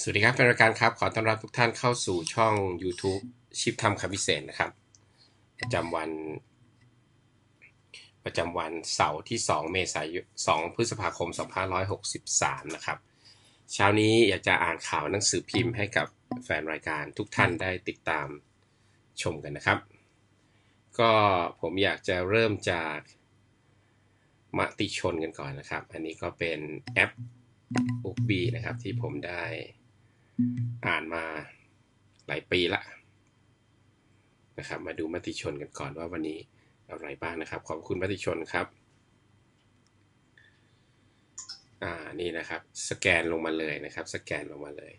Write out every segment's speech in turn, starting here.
สวัสดีครับแฟนรายการครับ ขอต้อนรับทุกท่านเข้าสู่ช่อง YouTube ชิปทำคำพิเศษนะครับ ประจำวัน ประจำวันเสาร์ที่ 2 เมษายน 2 พฤษภาคม 2563 นะครับ เช้านี้อยากจะอ่านข่าวหนังสือพิมพ์ให้กับแฟนรายการทุกท่านได้ติดตามชมกันนะครับ ก็ผมอยากจะเริ่มจากมติชนกันก่อนนะครับ อันนี้ก็เป็นแอปบุ๊กบีนะครับที่ผมได้ อ่านมาหลายปีละนะครับ มาดูมติชนกันก่อนว่าวันนี้อะไรบ้างนะครับ ขอบคุณมติชนครับ อ่า นี่นะครับ สแกนลงมาเลยนะครับ สแกนลงมาเลย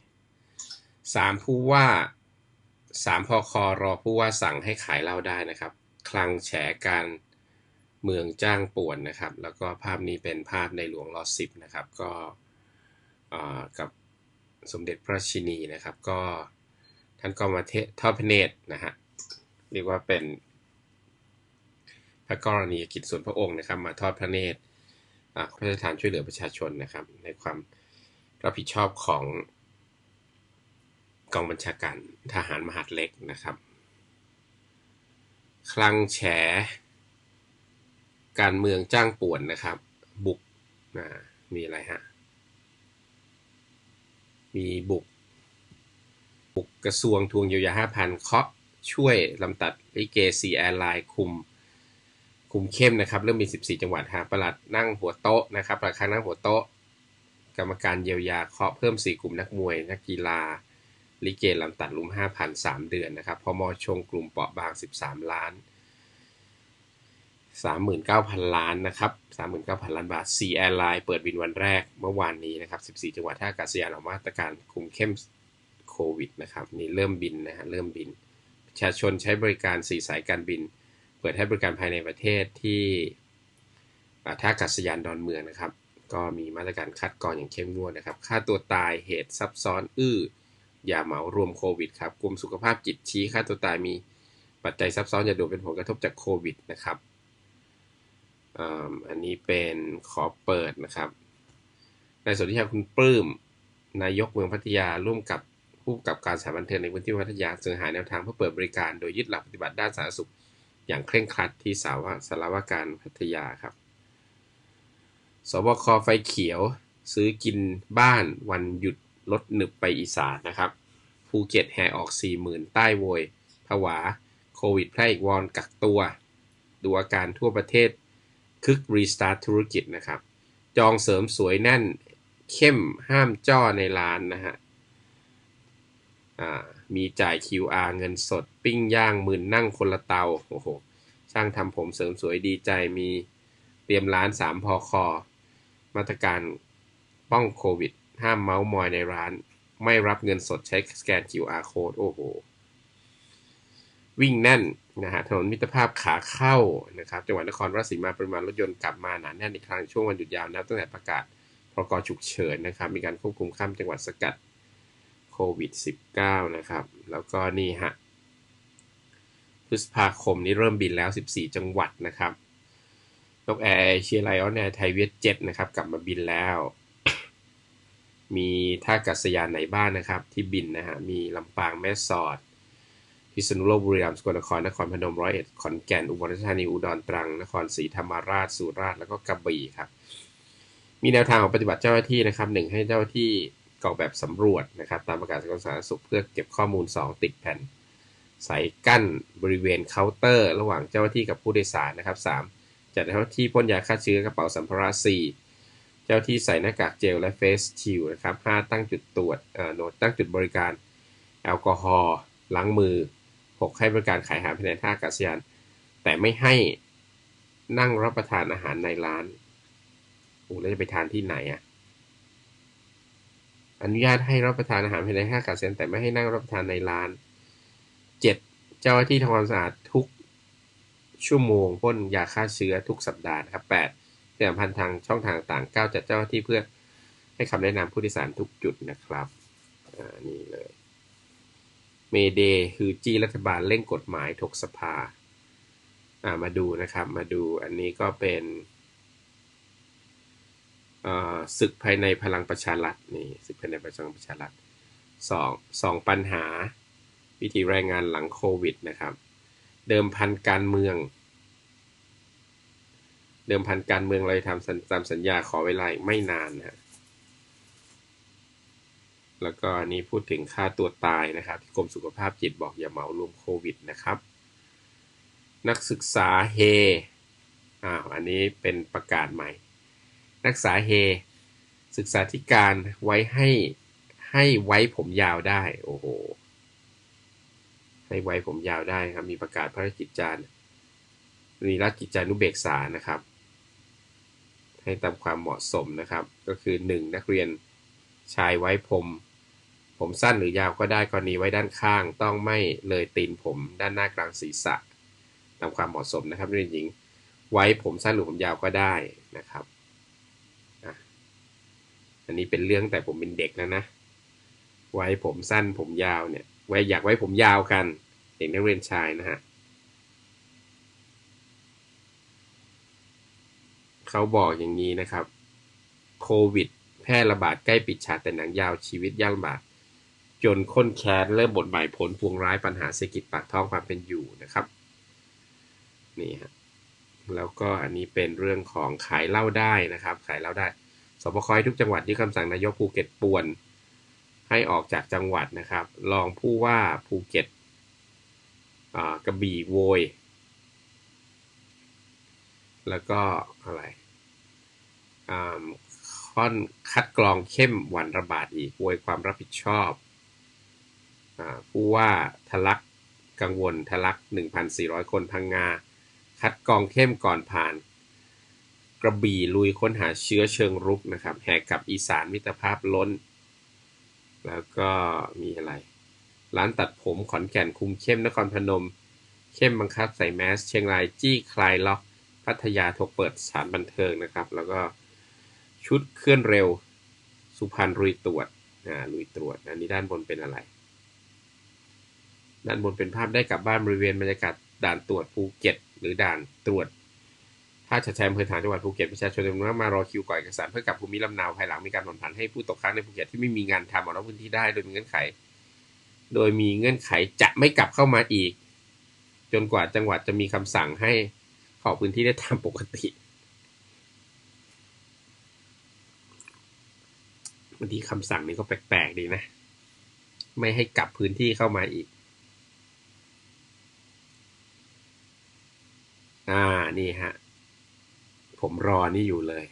สามผู้ว่าสามพอคอรอผู้ว่าสั่งให้ขายเหล้าได้นะครับ คลังแฉการเมืองจ้างป่วนนะครับ แล้วก็ภาพนี้เป็นภาพในหลวงรอสิบนะครับ ก็กับ สมเด็จพระชินีนะครับ ก็ท่านก็มาเททอดพระเนตรนะฮะเรียกว่าเป็นพระกรณียกิจส่วนพระองค์นะครับ มาทอดพระเนตรพระราชทานช่วยเหลือประชาชนนะครับ ในความรับผิดชอบของกองบัญชาการทหารมหาดเล็กนะครับ คลังแฉ การเมืองจ้างป่วนนะครับ บุกนะมีอะไรฮะ มีบุก บุกกระทรวงทวงเยียวยาห้าพันเคาะช่วยลำตัดลิเกซีแอร์ไลน์คุม คุมเข้มนะครับ เริ่มมี 14 จังหวัดหาประหลัดนั่งหัวโต๊ะนะครับประธานนั่งหัวโต๊ะ กรรมการเยียวยาเคาะเพิ่ม 4 กลุ่มนักมวย นักกีฬา ลิเกลำตัดลุม5,000 3 เดือนนะครับพอมอชงกลุ่มเปราะบาง 13 ล้าน 39,000 ล้านนะครับ 39,000 ล้านบาท C Airline เปิดบินวันแรกเมื่อวานนี้นะครับ 14 จังหวัดท่าอากาศยานออกมาตรการคุมเข้มโควิดนะครับนี่เริ่มบินนะฮะเริ่มบิน ประชาชนใช้บริการ 4 สายการบิน เปิดให้บริการภายในประเทศที่ท่าอากาศยานดอนเมืองนะครับ ก็มีมาตรการคัดกรองอย่างเข้มงวดนะครับ ค่าตัวตายเหตุซับซ้อนอื้ออย่าเหมารวมโควิดครับกลุ่มสุขภาพจิตชี้ค่าตัวตายมีปัจจัยซับซ้อนอย่าดูเป็นผลกระทบจากโควิดนะครับ อันนี้เป็นขอเปิดนะครับนายสนธิชาคุณปลื้มนายกเมืองพัทยาร่วมกับผู้กับการสถานบันเทิงในพื้นที่พัทยาเสนอหาแนวทางเพื่อเปิดบริการ โดยยึดหลักปฏิบัติด้านสาธารณสุข อย่างเคร่งครัดที่สาวสารวการพัทยาครับ สบคไฟเขียว ซื้อกินบ้านวันหยุดลดหนึบไปอีสานนะครับภูเก็ตแห่ออก 40,000 ใต้โวย ผวา โควิดแพร่อีกวอนกักตัว ดูอาการทั่วประเทศ คึกรีสตาร์ทธุรกิจนะครับ จองเสริมสวยแน่น เข้มห้ามจ้อในร้านนะฮะมีจ่าย QR เงินสด ปิ้งย่างหมื่นนั่งคนละเตา โอ้โห ช่างทำผมเสริมสวยดีใจมีเตรียมร้าน 3 พอคอ มาตรการป้องโควิด ห้ามเมาส์มอยในร้าน ไม่รับเงินสดใช้สแกน QR code โอ้โห วิ่งแน่นนะฮะถนนมิตรภาพขาเข้านะครับจังหวัดนครราชสีมาปริมาณรถยนต์กลับมาหนาแน่นอีกครั้งช่วงวันหยุดยาวนับตั้งแต่ประกาศพรกฉุกเฉินนะครับ มีการควบคุมข้ามจังหวัดสกัดโควิด -19 นะครับ แล้วก็นี่ฮะพฤษภาคมนี้เริ่มบินแล้ว 14 จังหวัดนะครับนกแอร์เชียร์ไลออนแอร์ไทยเวทเจ็ตนะครับ กลับมาบินแล้ว มีท่าอากาศยานไหนบ้างนะครับ ที่บินนะฮะมีลำปางแม่สอด พิษณุโลกบุรีรัมย์สกลนครนครพนมร้อยเอ็ดขอนแก่นอุบลราชธานีอุดรตรัง นครศรีธรรมราชสุราษฎร์แล้วก็กระบี่ครับ มีแนวทางของปฏิบัติเจ้าหน้าที่นะครับหนึ่งให้เจ้าหน้าที่กรอกแบบสำรวจนะครับ ตามประกาศกระทรวงสาธารณสุขเพื่อเก็บข้อมูล 2 ติดแผ่นใส่กั้นบริเวณเคาน์เตอร์ ระหว่างเจ้าหน้าที่กับผู้โดยสารนะครับ 3. จัดเจ้าหน้าที่พ่นยาฆ่าเชื้อกระเป๋าสัมภาระ 4. เจ้าที่ใส่หน้ากากเจลและเฟสชิลนะครับ 5. ตั้งจุดตรวจเอ่อโนตั้งจุดบริการแอลกอฮอล์ล้างมือ 6 ให้บริการขายอาหารภายในท่าอากาศยาน แต่ไม่ให้นั่งรับประทานอาหารในร้านโอ้แล้วจะไปทานที่ไหนอะ อนุญาตให้รับประทานอาหารภายในท่าอากาศยานแต่ไม่ให้นั่งรับประทานในร้าน 7. เจ้าหน้าที่ทำความสะอาดทุกชั่วโมงพ่นยาฆ่าเชื้อทุกสัปดาห์นะครับ 8. เสื่อมพันทางช่องทางต่าง9จัดเจ้าหน้าที่เพื่อให้คำแนะนำผู้โดยสารทุกจุดนะครับ อ่า นี่เลย เมเดคือจีรัฐบาลเร่งกฎหมายถกสภาอ่ามาดูนะครับมาดูอันนี้ก็เป็นศึกภายในพลังประชารัฐนี่ศึกภายในพลังประชารัฐสองสองปัญหา วิธีรายงานหลังโควิดนะครับ เดิมพันการเมือง เดิมพันการเมืองเราทำตามสัญญาขอเวลาไม่นานนะ แล้วก็นี้พูดถึงค่าตัวตายนะครับ ที่กรมสุขภาพจิตบอกอย่าเหมารวมโควิดนะครับ นักศึกษาเฮอ้าวอันนี้เป็นประกาศใหม่ นักศึกษาเฮศึกษาธิการไว้ให้ให้ไว้ผมยาวได้ โอ้โหให้ไว้ผมยาวได้ครับ มีประกาศพระราชกิจจารมีราชกิจจานุเบกษานะครับ ให้ตามความเหมาะสมนะครับ ก็คือ 1 นักเรียนชายไว้ผม ผมสั้นหรือยาวก็ได้กรณีไว้ด้านข้าง ต้องไม่เลยตีนผมด้านหน้ากลางศีรษะ ตามความเหมาะสมนะครับนักเรียนหญิง ไว้ผมสั้นหรือผมยาวก็ได้นะครับอันนี้เป็นเรื่องแต่ผมเป็นเด็กแล้วนะ ไว้ผมสั้นผมยาวเนี่ยไว้อยากไว้ผมยาวกันเด็กนักเรียนชายนะฮะเขาบอกอย่างนี้นะครับ โควิด แพร่ระบาดใกล้ปิดฉากแต่หนังยาวชีวิตยากลำบาก จนค้นแค้นเริ่มบทใหมายผลพวงร้ายปัญหาเศรษฐกิจปากท้องความเป็นอยู่นะครับนี่ฮะแล้วก็อันนี้เป็นเรื่องของขายเหล้าได้นะครับ ขายเหล้าได้สบคทุกจังหวัดที่คำสั่งนายกภูเก็ตป่วน ให้ออกจากจังหวัดนะครับรองผู้ว่าภูเก็ตกระบี่โวย แล้วก็อะไรค่อนคัดกรองเข้มวันระบาดอีกโวยความรับผิดชอบ ผู้ว่าทะลักกังวลทะลัก 1,400 คนพังงา คัดกรองเข้มก่อนผ่าน กระบี่ลุยค้นหาเชื้อเชิงรุกนะครับแหกกับอีสานมิตรภาพล้น แล้วก็มีอะไร ร้านตัดผมขอนแก่นคุมเข้มนครพนม เข้มบังคับใส่แมส เชียงรายจี้คลายล็อก พัทยาถกเปิดสถานบันเทิงนะครับ แล้วก็ชุดเคลื่อนเร็ว สุพรรณลุยตรวจอ่าลุยตรวจอันนี้ด้านบนเป็นอะไร ด้านบนเป็นภาพได้กลับบ้านบริเวณบรรยากาศด่านตรวจภูเก็ต หรือด่านตรวจท่าชัดชัยอำเภอฐานจังหวัดภูเก็ตประชาชนจำนวนมากมารอคิวก่อเอกสารเพื่อกลับภูมิลำเนาภายหลังมีการผ่อนผันให้ผู้ตกค้างในภูเก็ตที่ไม่มีงานทำออกนอกพื้นที่ได้โดยมีเงื่อนไข โดยมีเงื่อนไขจะไม่กลับเข้ามาอีก จนกว่าจังหวัดจะมีคำสั่งให้ขอพื้นที่ได้ตามปกติบางทีคำสั่งนี้ก็แปลกๆดีนะ ไม่ให้กลับพื้นที่เข้ามาอีก อ่านี่ฮะ ผมรอนี่อยู่เลย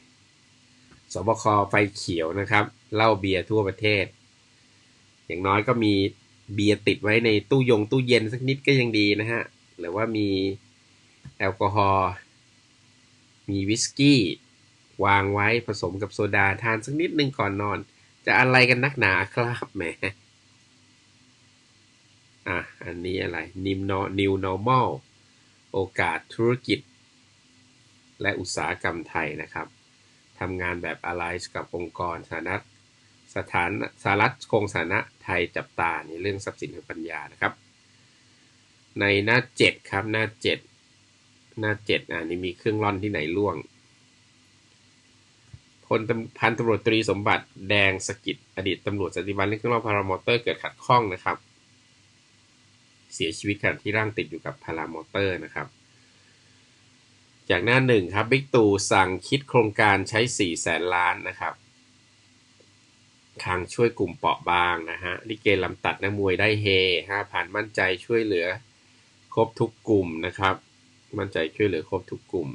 สบคไฟเขียวนะครับเหล้าเบียร์ทั่วประเทศ อย่างน้อยก็มีเบียร์ติดไว้ในตู้ยงตู้เย็นสักนิดก็ยังดีนะฮะ หรือว่ามีแอลกอฮอล์มีวิสกี้ วางไว้ผสมกับโซดาทานสักนิดนึงก่อนนอน จะอะไรกันนักหนาครับแหมอะอันนี้อะไร New New Normal โอกาสธุรกิจ และอุตสาหกรรมไทยนะครับทำงานแบบอะไรกับองค์กรสาธารณสถานสารัฐคงสานะไทยจับตาในเรื่องทรัพย์สินทางปัญญานะครับ ในหน้า 7 ครับหน้า 7 หน้า 7อ่านี่มีเครื่องร่อนที่ไหนล่วงลพันตำรวจตรีสมบัติแดงสกิดอดีตตำรวจสันติบาลเรื่องเครื่องร่อบพารามอเตอร์เกิดขัดข้องนะครับ เสียชีวิตขณะที่ร่างติดอยู่กับพารามอเตอร์นะครับ จากหน้าหนึ่งครับบิ๊กตู่สั่งคิดโครงการใช้ 4 แสนล้านนะครับทางช่วยกลุ่มเปราะบางนะฮะลิเกลำตัดนักมวยได้เฮห้าผ่านมั่นใจช่วยเหลือครบทุกกลุ่มนะครับ มั่นใจช่วยเหลือครบทุกกลุ่ม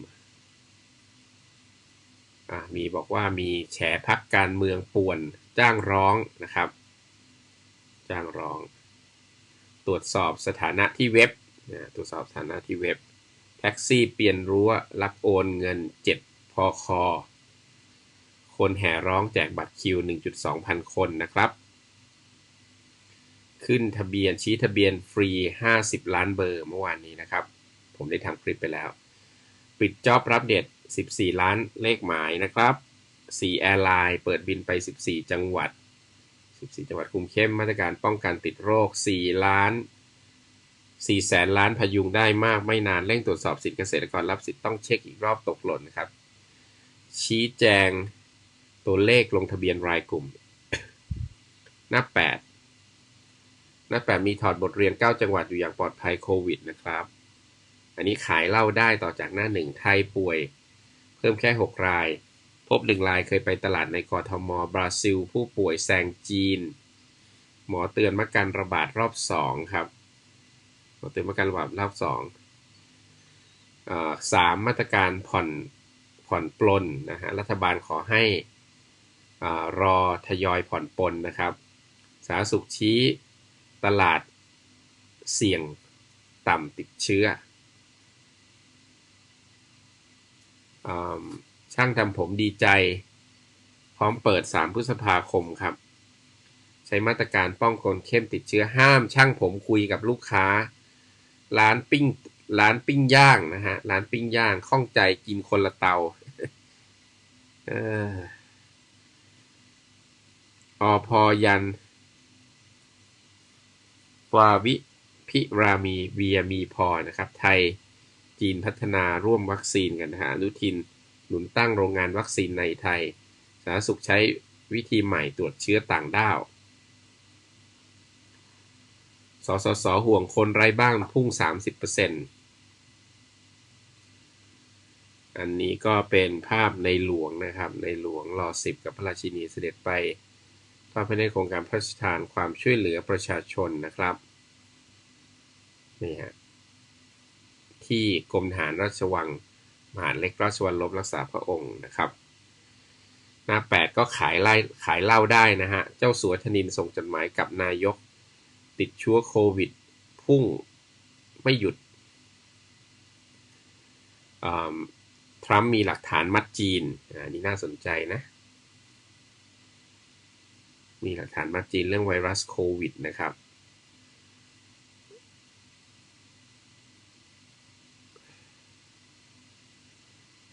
มีบอกว่ามีแฉพักการเมืองป่วนจ้างร้องนะครับ จ้างร้อง ตรวจสอบสถานะที่เว็บตรวจสอบสถานะที่เว็บ แท็กซี่เปลี่ยนรั้วรับโอนเงิน 7 พอคอ คนแห่ร้องแจกบัตรคิว 1.2 พันคนนะครับ ขึ้นทะเบียนชี้ทะเบียนฟรี 50 ล้านเบอร์เมื่อวานนี้นะครับ ผมได้ทำคลิปไปแล้ว ปิดจอบรับเด็ด 14 ล้านเลขหมายนะครับ4แอร์ไลน์เปิดบินไป 14 จังหวัด 14 จังหวัดคุมเข้มมาตรการป้องกันติดโรค 4 ล้าน 4 แสนล้านพยุงได้มากไม่นานเร่งตรวจสอบสิทธิเกษตรกรรับสิทธิ์ต้องเช็คอีกรอบตกหล่นนะครับ ชี้แจงตัวเลขลงทะเบียนรายกลุ่ม หน้า 8 หน้าแปดมีถอดบทเรียน 9 จังหวัดอยู่อย่างปลอดภัยโควิดนะครับ อันนี้ขายเหล้าได้ต่อจากหน้าหนึ่งไทยป่วย เพิ่มแค่ 6 ราย พบหนึ่งรายเคยไปตลาดในกรทม บราซิล ผู้ป่วยแซงจีน หมอเตือนมาการระบาดรอบ2ครับ หมอเตือนมาการระบาดรอบ2สามมาตรการผ่อนผ่อนปลนนะฮะ รัฐบาลขอให้รอทยอยผ่อนปลนนะครับ สาธารณสุขชี้ตลาดเสี่ยงต่ำติดเชื้ออ ช่างทำผมดีใจ พร้อมเปิด 3 พฤษภาคมครับ ใช้มาตรการป้องกันเข้มติดเชื้อห้าม ช่างผมคุยกับลูกค้า ร้านปิ้งร้านปิ้งย่างนะฮะ ร้านปิ้งย่างข้องใจกินคนละเตาออพอยันวาวิพิรามีเวียมีพอนะครับ ไทยจีนพัฒนาร่วมวัคซีนกันนะฮะอนุทิน หนุนตั้งโรงงานวัคซีนในไทย สาธารณสุขใช้วิธีใหม่ตรวจเชื้อต่างด้าว สสส ห่วงคนไร้บ้างพุ่ง 30%อันนี้ก็เป็นภาพในหลวงนะครับ ในหลวงรอสิบกับพระราชินีเสด็จไปภาพในโครงการพระราชทานความช่วยเหลือประชาชนนะครับนี่ฮะที่กรมทหารราชวัง มหาเล็กราชวัลลบรักษาพระองค์นะครับหน้า8ก็ขายไล่ขายเหล้าได้นะฮะ เจ้าสัวธนินส่งจดหมายกับนายก ติดชื้อโควิด พุ่งไม่หยุดทรัมป์มีหลักฐานมัดจีนอันนี้น่าสนใจนะ มีหลักฐานมัดจีนเรื่องไวรัสโควิดนะครับ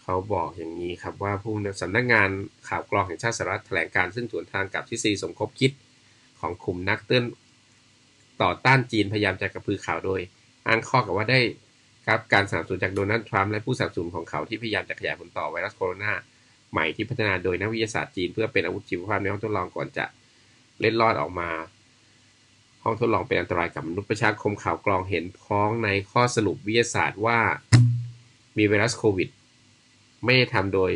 เขาบอกอย่างนี้ครับว่าผู้สำนักงานข่าวกรองแห่งชาติสหรัฐแถลงการซึ่งสวนทางกับทฤษฎีสมคบคิดของกลุ่มนักเตือนต่อต้านจีนพยายามจะกระพือข่าวโดย อ้างข้อกับว่าได้ครับการสนับสนุนจากโดนัลด์ทรัมป์และผู้สนับสนุนของเขาที่พยายามจะขยายผลต่อไวรัสโคโรนาใหม่ที่พัฒนาโดยนักวิทยาศาสตร์จีนเพื่อเป็นอาวุธชีวภาพในห้องทดลองก่อนจะเล็ดลอดออกมา ห้องทดลองเป็นอันตรายกับมนุษย์ประชาคมข่าวกรองเห็นพ้องในข้อสรุปวิทยาศาสตร์ว่ามีไวรัสโควิด ไม่ได้ทำโดย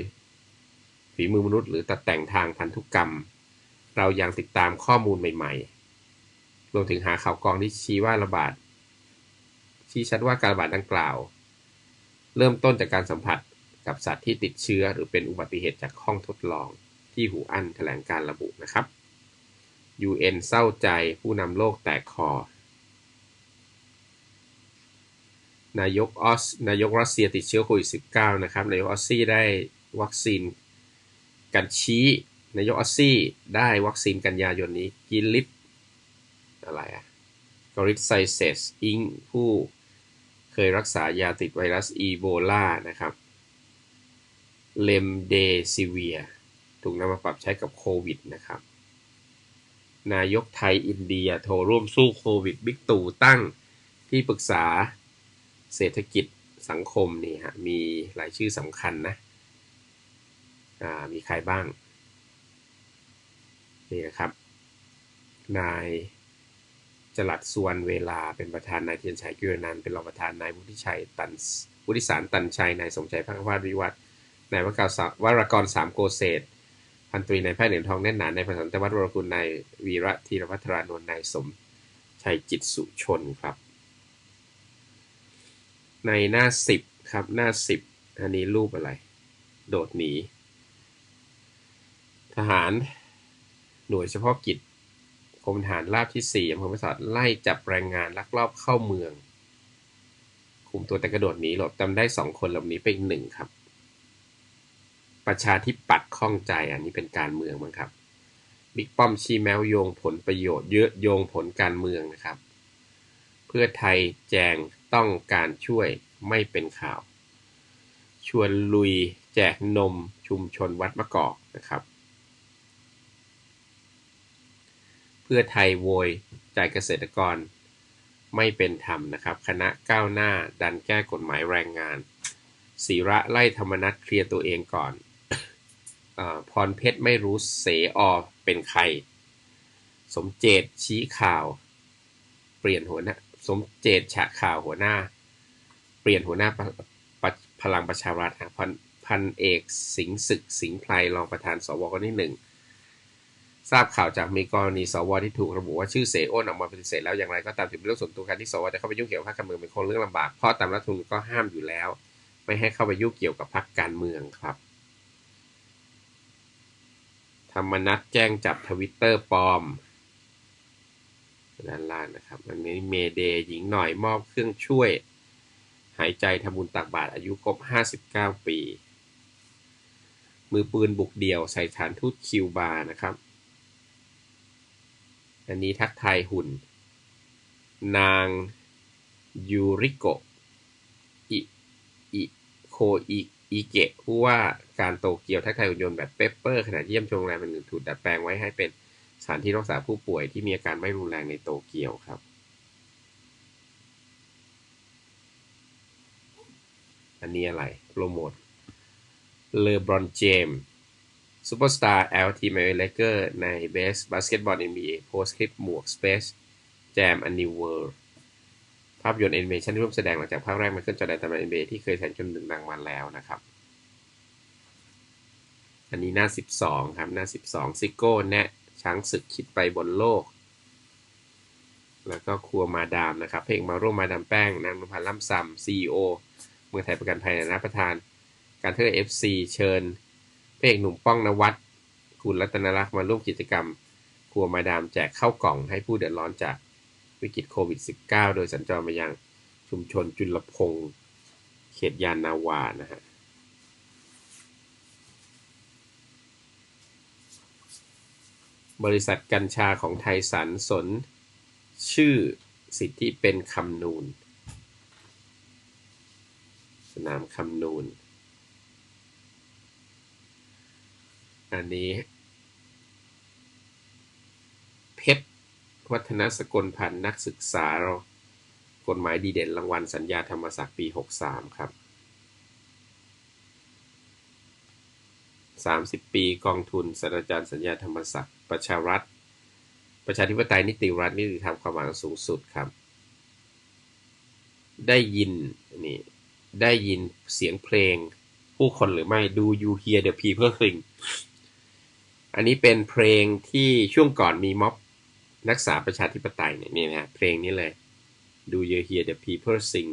ฝีมือมนุษย์ หรือตัดแต่งทางพันธุกรรม เรายังติดตามข้อมูลใหม่ ๆ รวมถึงหาข่าวกรองที่ชี้ว่าระบาด ชี้ชัดว่าการระบาดดังกล่าว เริ่มต้นจากการสัมผัสกับสัตว์ที่ติดเชื้อ หรือเป็นอุบัติเหตุจากห้องทดลอง ที่หูอั้นแถลงการระบุนะครับ UN เศร้าใจผู้นำโลกแตกคอ นายกออสนายกรัสเซียติดเชื้อโควิด -19 นะครับ นายกออสซี่ได้วัคซีนกันชี้ นายกออสซี่ได้วัคซีนกันยายนนี้กินลิตอะไรอะกริสไซเซสอิงผู้เคยรักษายาติดไวรัสอีโบลานะครับเลมเดซิเวียถูกนำมาปรับใช้กับโควิดนะครับ นายกไทยอินเดียโทรร่วมสู้โควิด บิ๊กตู่ตั้งที่ปรึกษา เศรษฐกิจสังคมนี่ฮะมีหลายชื่อสำคัญนะมีใครบ้างนี่นะครับ นายจลัดส่วนเวลาเป็นประธานนายเทียนชัยกิรนันเป็นรองประธานนายวุฒิชัยตันวุฒิสารตันชัยนายสมชัยพักวาดวิวัฒนายวกาววรกรสามโกเศษพันตรีนายแพทย์เหรียญทองแน่นหนานายประสันตวัฒน์วรกุลนายวีระธีรวัฒรานนท์นายสมชัยจิตสุชนครับ ในหน้าสิบครับ หน้าสิบอันนี้รูปอะไร โดดหนี ทหาร หน่วยเฉพาะกิจกรมทหารราบที่สี่อำเภอพิสัตไล่จับแรงงานลักลอบเข้าเมือง คุมตัวแต่กระโดดหนีหลบจำได้สองคนหลบหนีไปอีกหนึ่งครับ ประชาธิปัตย์ข้องใจอันนี้เป็นการเมืองมั้งครับบิ๊กป้อมชี้แมวโยงผลประโยชน์เยอะโยงผลการเมืองนะครับ เพื่อไทยแจง ต้องการช่วยไม่เป็นข่าว ชวนลุยแจกนมชุมชนวัดมะกอกนะครับ เพื่อไทยโวยจ่ายเกษตรกรไม่เป็นธรรมนะครับ คณะก้าวหน้าดันแก้กฎหมายแรงงานศีระไล่ธรรมนัตเคลียร์ตัวเองก่อนอพรเพชรไม่รู้เสออเป็นใคร สมเจตชี้ข่าว เปลี่ยนหัวหน้า สมเจตฉะข่าวหัวหน้า เปลี่ยนหัวหน้าพลังประชารัฐพันพันเอกสิงศึกสิงไพรรองประธานสวคนที่หนึ่งทราบข่าวจากมีกรณีสวที่ถูกระบุว่าชื่อเสอ้นออกมาปฏิเสธแล้วอย่างไรก็ตามถือเป็นเรื่องส่วนตัวการที่สวจะเข้าไปยุ่งเกี่ยวกับพรรคการเมืองเป็นคนเรื่องลำบากเพราะตามรัฐธรรมนูญก็ห้ามอยู่แล้ว ไม่ให้เข้าไปยุ่งเกี่ยวกับพรรคการเมืองครับ ธรรมนัตแจ้งจับทวิตเตอร์ปลอม ด้านล่างนะครับอันนี้เมเดย์หญิงหน่อยมอบเครื่องช่วย หายใจทำบุญตักบาตรอายุครบ 59 ปี มือปืนบุกเดี่ยวใส่ฐานทูตคิวบานะครับ อันนี้ทักทายหุ่น นางยูริโกะอิอิโคอิอิเกะผู้ว่าการโตเกียวทักทายหุ่นยนต์แบบเปปเปอร์ขณะเยี่ยมชมโรงแรมมันถูกดัดแปลงไว้ให้เป็น สถานที่รักษาผู้ป่วยที่มีอาการไม่รุนแรงในโตเกียวครับ อันนี้อะไร โปรโมทเลบรอนเจมซูเปอร์สตาร์ LT m a y เลเกอร์ในเบสบาสเกตบอล NBA โพสคลิปหมวก Space Jam a New World ภาพยนตร์แอนิเมชันที่ร่วมแสดงหลังจากภาคแรกมันขึ้นจอแดนตำนาน NBA ที่เคยแสดงจนดึงดังมาแล้วนะครับ อันนี้หน้า 12 ครับ หน้า 12ซิโก้แนะ ช้างศึกคิดไปบนโลก แล้วก็ครัวมาดามนะครับเพลงมาร่วมมาดามแป้งนางนุพันธ์ล่ำซำซีอเมืองไทยประกันภัยในะประธาน การเทอร์เอฟซีเชิญพระเอกหนุ่มป้องนวัดคุณรัตนรักษ์มาร่วมกิจกรรม ครัวมาดามแจกข้าวกล่องให้ผู้เดือดร้อนจากวิกฤตโควิด -19 โดยสัญจรมายังชุมชนจุลพงศ์เขตยานนาวานะฮะ บริษัทกัญชาของไทยสันสน ชื่อสิทธิเป็นคำนูน สนามคำนูน อันนี้ เพชรวัฒนสกลพันธ์นักศึกษากฎหมายดีเด่นรางวัลสัญญาธรรมศักดิ์ปี 63 ครับ 30 ปีกองทุนศาสตราจารย์สัญญาธรรมศักดิ์ประชารัฐ ประชาธิปไตยนิติรัฐนิติธรรมความหวังสูงสุดครับ ได้ยินนี่ได้ยินเสียงเพลง ผู้คนหรือไม่ดู you hear the people sing อันนี้เป็นเพลงที่ช่วงก่อนมีม็อบนักษาประชาธิปไตยเนี่ยนี่นะเพลงนี้เลยดู you hear the people sing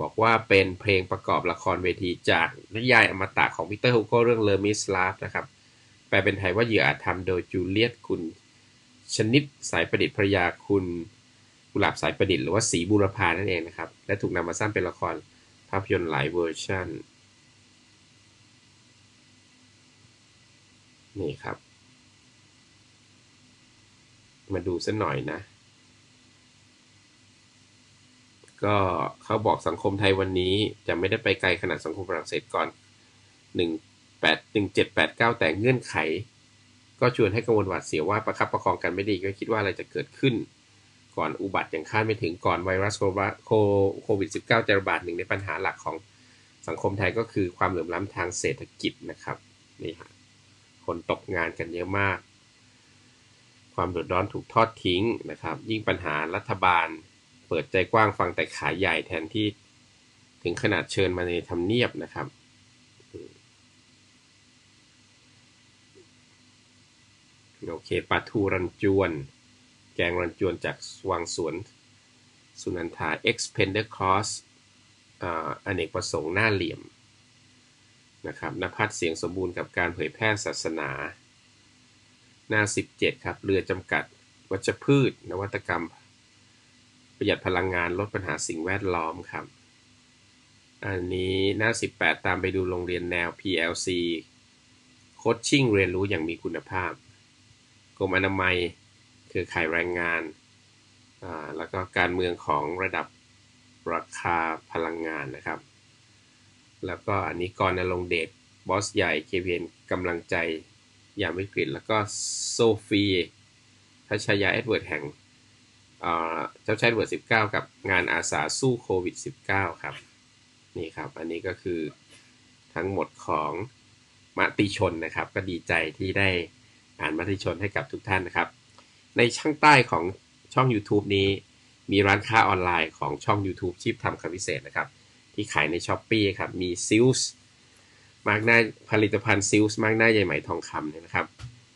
บอกว่าเป็นเพลงประกอบละครเวทีจากนิยายอมตะของวิกเตอร์ฮูโกเรื่องเลอมิสลาฟนะครับ แปลเป็นไทยว่าเหยื่ออาธรรมโดยจูเลียตคุณชนิดสายประดิษฐ์ภรยาคุณกุหลาบสายประดิษฐ์หรือว่าสีบุรพานั่นเองนะครับ และถูกนำมาสร้างเป็นละครภาพยนตร์หลายเวอร์ชันนี่ครับ มาดูสักหน่อยนะ ก็เขาบอกสังคมไทยวันนี้จะไม่ได้ไปไกลขนาดสังคมฝรั่งเศสก่อน 1 8 1 7 8 9 แต่เงื่อนไข ก็ชวนให้กังวลหวาดเสียวว่าประคับประคองกันไม่ดีก็คิดว่าอะไรจะเกิดขึ้น ก่อนอุบัติอย่างคาดไม่ถึงก่อนไวรัสโควิด -19 จะระบาดหนึ่งในปัญหาหลักของสังคมไทยก็คือความเหลื่อมล้ำทางเศรษฐกิจนะครับนี่ฮะคนตกงานกันเยอะมาก ความเดือดร้อนถูกทอดทิ้งนะครับ ยิ่งปัญหารัฐบาล เปิดใจกว้างฟังแต่ขายใหญ่แทนที่ถึงขนาดเชิญมาในทำเนียบนะครับ โอเคปลาทูรันจวน แกงรันจวนจากวางสวน สุนันทา Expender Cross อเนกประสงค์หน้าเหลี่ยมนะครับนภัสเสียงสมบูรณ์กับการเผยแพร่ศาสนา หน้า 17 ครับ เรือจำกัด วัชพืช นวัตกรรม ประหยัดพลังงานลดปัญหาสิ่งแวดล้อมครับ อันนี้หน้า 18 ตามไปดูโรงเรียนแนว PLC โคชชิ่งเรียนรู้อย่างมีคุณภาพ กรมอนามัยเครือข่ายแรงงาน แล้วก็การเมืองของระดับราคาพลังงานนะครับ แล้วก็อันนี้กรณรงเดชบอสใหญ่เคเวนกำลังใจยามวิกฤตแล้วก็โซฟีทัชยาเอ็ดเวิร์ดแห่ง เจ้าชายเวิร์ด19กับงานอาสาสู้โควิด -19 ครับ นี่ครับ อันนี้ก็คือทั้งหมดของมติชนนะครับ ก็ดีใจที่ได้อ่านมติชนให้กับทุกท่านนะครับ ในช่างใต้ของช่อง YouTube นี้มีร้านค้าออนไลน์ของช่อง YouTube ชีพทำคำพิเศษนะครับ ที่ขายใน s h อ p e e ครับ มีซิลส์มากหน้าผลิตภัณฑ์ซิลส์มากหน้าใยไหมทองคำเนี่ยนะครับ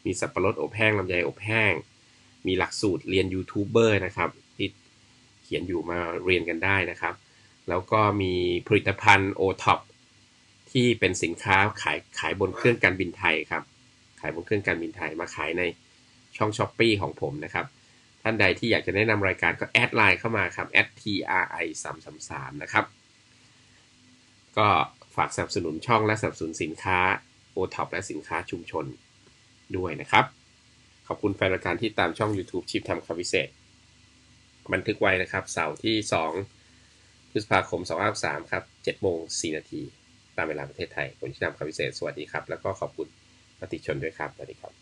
มีสับปะรดอบแห้งลำไยอบแห้ง มีหลักสูตรเรียนยูทูบเบอร์นะครับ ที่เขียนอยู่มาเรียนกันได้นะครับ แล้วก็มีผลิตภัณฑ์ o t o p ที่เป็นสินค้าขายขายบนเครื่องการบินไทยครับ ขายบนเครื่องการบินไทยมาขายในช่อง s h อ p e e ของผมนะครับ ท่านใดที่อยากจะแนะนำรายการก็แอดไลน์เข้ามาครับ @tri 3 3 3นะครับ ก็ฝากสนับสนุนช่องและสนับสนุนสินค้า o t o p และสินค้าชุมชนด้วยนะครับ อบคุณแฟนรายการที่ตามช่อง YouTube ชิปทำคำพิเศษ บันทึกไว้นะครับ เสาร์ที่ 2 พฤษภาคม 2563ครับ7โมง4นาที ตามเวลาประเทศไทยผมชิปทำคำพิเศษ สวัสดีครับ แล้วก็ขอบคุณปฏิชนด้วยครับ สวัสดีครับ